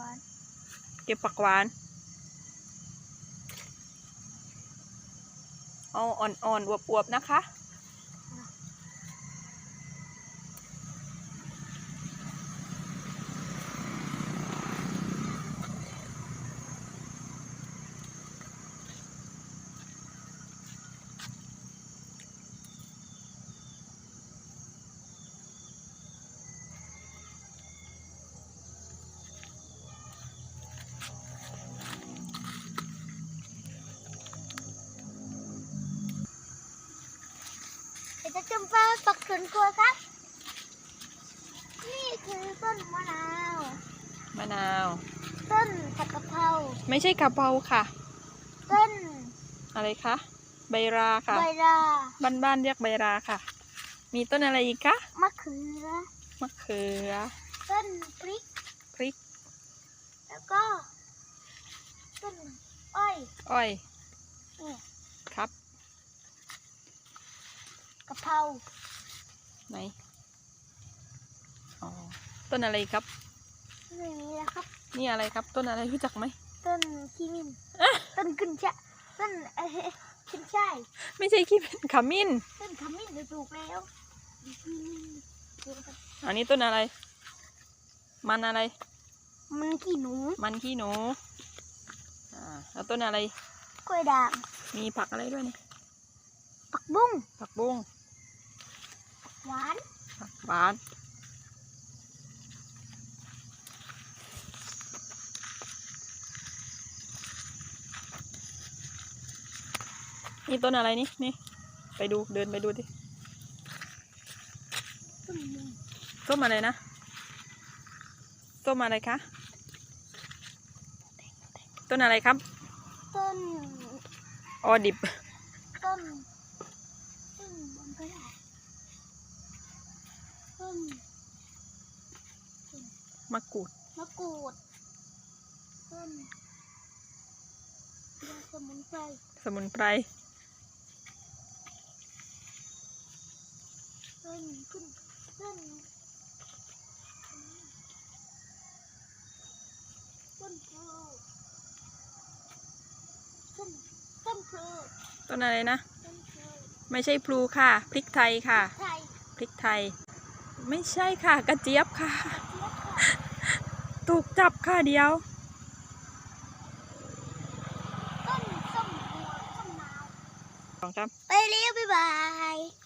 วาน เก็บผักหวาน เอาอ่อนๆอวบๆนะคะ จะจำปาปักสวนครัวครับ นี่คือต้นมะนาว มะนาว ต้นผักกะเพราไม่ใช่กะเพราค่ะ ต้น อะไรคะใบราค่ะ ใบรา บ้านๆเรียกใบราค่ะ มีต้นอะไรอีกคะมะเขือมะเขือ ต้นพริกพริก แล้วก็ ต้นอ้อยอ้อยนี่ครับ กะเพราไหนอ๋อต้นอะไรครับไม่มีแล้วครับ นี่อะไรครับ ต้นอะไรรู้จักไหมต้นขี้มินต้นขึ้นชะต้นเอ้ยขึ้นช่ายไม่ใช่ขี้เป็นขมิ้นต้นขมิ้นเดี๋ยวปลูกแล้วอืมดูครับอันนี้ต้นอะไร มันอะไร มันขี้หนู มันขี้หนูอ่าแล้วต้นอะไรกล้วยด่างมีผักอะไรด้วยนี่ผักบุ้งผักบุ้ง หวานผักหวานนี่ต้นอะไรนี่นี่ ไปดูเดินไปดูดิต้นหนึ่งส้มอะไรนะส้มอะไรคะต้นอะไรครับ ต้นออดิบ ต้นต้นบนก็ได้ ต้นมะกรูดมะกรูดต้นยาสมุนไพรสมุนไพรต้นขึ้นต้นต้นพลูต้นต้นพลูต้นอะไรนะ ต้นพลูไม่ใช่พลูค่ะ พริกไทยค่ะ ไทย พริกไทย ไม่ใช่ค่ะ กระเจี๊ยบค่ะเจี๊ยบค่ะ ถูกจับค่ะเดียว ต้นส้มหัวส้มนาวสองครับไปเร็วบ๊ายบาย